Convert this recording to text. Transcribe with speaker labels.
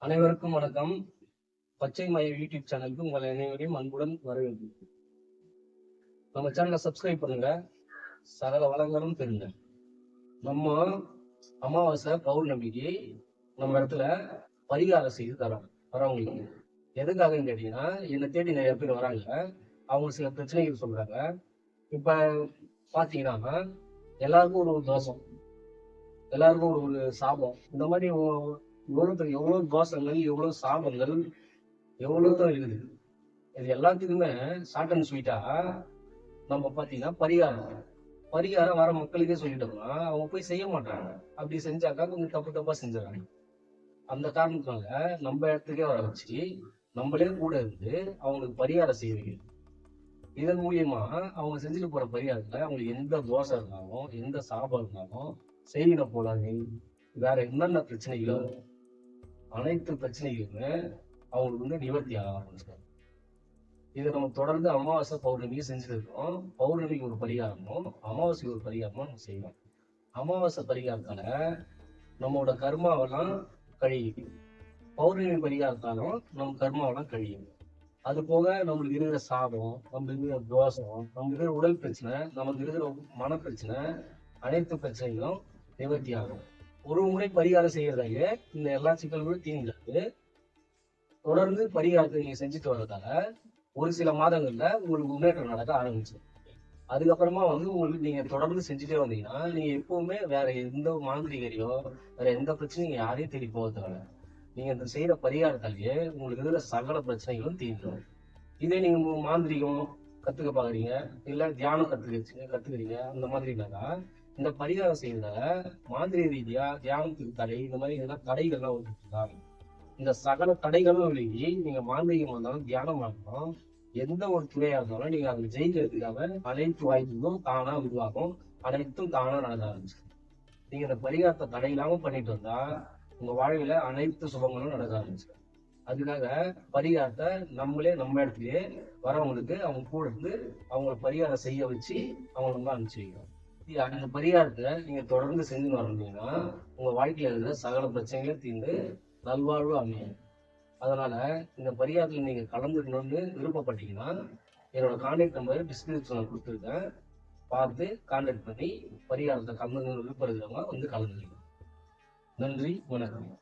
Speaker 1: அனைவருக்கும் வணக்கம். பச்சை மய யூடியூப் சேனலுக்கு உங்கள் அனைவரையும் அன்புடன் வரவேற்கிறேன். நம்ம சேனலை சப்ஸ்கிரைப் பண்ணுங்க. சகல வளங்களும் பெறுங்க. நம்ம அமாவாசை பௌர்ணமிக்கு நம்ம இடத்துல பரிகாரம் செய்து தரோம். வரவங்களுக்கு. எதுக்காகன்னு கேட்டீங்கன்னா என்னை தேடி நிறைய பேர் வராங்க. அவங்க சில பிரச்சனைகள் சொல்றாங்க. இப்ப பாத்தீங்கன்னா எல்லாருக்கும் ஒரு ஒரு தோஷம். எல்லாருக்கும் ஒரு ஒரு சாபம். இந்த மாதிரி ஒ- எவ்வளவு கோஷங்கள் எவ்வளவு சாபங்கள் எவ்வளவு தான் இருக்குது. இது எல்லாத்துக்குமே ஷார்ட் அண்ட் ஸ்வீட்டா நம்ம பாத்தீங்கன்னா பரிகாரம். பரிகாரம் வர மக்களுக்கே சொல்லிட்டோம்னா அவங்க போய் செய்ய மாட்டாங்க. அப்படி செஞ்சாக்கா கொஞ்சம் தப்பு தப்பா செஞ்சாங்க அந்த காரணத்தினால நம்ம இடத்துக்கே வர வச்சு நம்மளே கூட இருந்து அவங்களுக்கு பரிகாரம் செய்ய இதன் மூலியமா அவங்க செஞ்சுட்டு போற பரிகாரத்துல அவங்களுக்கு எந்த தோசை இருந்தாலும் எந்த சாபம் இருந்தாலும் செய்தின போலாங்க வேற என்னென்ன பிரச்சனைகளோ அனைத்து பிரச்சனைகளுமே அவங்களுக்கு வந்து நிவர்த்தி ஆக ஆரம்பிச்சிடும் இதை நம்ம தொடர்ந்து அமாவாசை பௌர்ணமிக்கு செஞ்சுட்டு இருக்கோம் பௌர்ணமிக்கு ஒரு பரிகாரமும் அமாவாசைக்கு ஒரு பரிகாரமும் நம்ம செய்வோம் அமாவாசை பரிகாரத்தால நம்மளோட கர்மாவெல்லாம் கழியும் பௌர்ணமி பரிகாரத்தாலும் நம்ம கர்மாவெல்லாம் கழியும் அது போக நம்மளுக்கு இருக்கிற சாபம் நம்ம இருக்கிற தோஷம் நமக்கு இருக்கிற உடல் பிரச்சனை நமக்கு இருக்கிற மன பிரச்சனை அனைத்து பிரச்சனைகளும் நிவர்த்தி ஆகும். ஒரு முறை பரிகாரம் செய்யறதாலே இந்த எல்லா சிக்கல்களும் தீங்கிறது தொடர்ந்து பரிகாரத்தை நீங்க செஞ்சுட்டு வர்றதால ஒரு சில மாதங்கள்ல உங்களுக்கு முன்னேற்றம் நடக்க ஆரம்பிச்சு. அதுக்கப்புறமா வந்து உங்களுக்கு நீங்க தொடர்ந்து செஞ்சுட்டே வந்தீங்கன்னா நீங்க எப்பவுமே வேற எந்த மாந்திரிகரையோ வேற எந்த பிரச்சனையும் யாரையும் தேடி போக நீங்க இந்த செய்யற பரிகாரத்தாலேயே உங்களுக்கு இதுல சகல பிரச்சனைகளும் தீர்ந்துடும் இதே நீங்க மாந்திரிகம் கத்துக்க பாக்குறீங்க இல்ல தியானம் கத்துக்க கத்துக்கிறீங்க அந்த மாதிரினாக்கா இந்த பரிகாரம் செய்யறதால மாந்திரிய ரீதியா தியானத்துக்கு தடை இந்த மாதிரி எல்லாம் தடைகள்லாம் வந்துருக்காங்க இந்த சகல தடைகளும் விலகி நீங்க மாந்திரிகம் வந்தாலும் தியானம் ஆகணும் எந்த ஒரு துறையா இருந்தாலும் நீங்க அதை ஜெயிக்கிறதுக்காக அனைத்து வாய்ப்புகளும் தானா உருவாகும். அனைத்தும் தானா நடக்க ஆரம்பிச்சு நீங்க இந்த பரிகாரத்தை தடை இல்லாம பண்ணிட்டு வந்தா உங்க வாழ்வில அனைத்து சுபங்களும் நடக்க ஆரம்பிச்சு அதுக்காக பரிகாரத்தை நம்மளே நம்ம இடத்துலயே வரவங்களுக்கு அவங்க கூட இருந்து அவங்கள பரிகாரம் செய்ய வச்சு அவங்க வந்து அனுப்பிச்சு வைக்கணும். அந்த பரிகாரத்தை நீங்க தொடர்ந்து செஞ்சு வரணும்னா உங்க வாழ்க்கையில இருக்கிற சகல பிரச்சனைகளும் தீர்ந்து நல்வாழ்வு அமையும். அதனால இந்த பரிகாரத்தில் நீங்க கலந்துக்கணும்னு விருப்பப்பட்டீங்கன்னா என்னோட கான்டாக்ட் நம்பர் டிஸ்கிரிப்ஷன்ல கொடுத்துருக்கேன். பார்த்து கான்டாக்ட் பண்ணி பரிகாரத்தை கலந்துக்கணும் விருப்பம் இருக்கிறவங்க வந்து கலந்துக்கலாம் நன்றி வணக்கம்.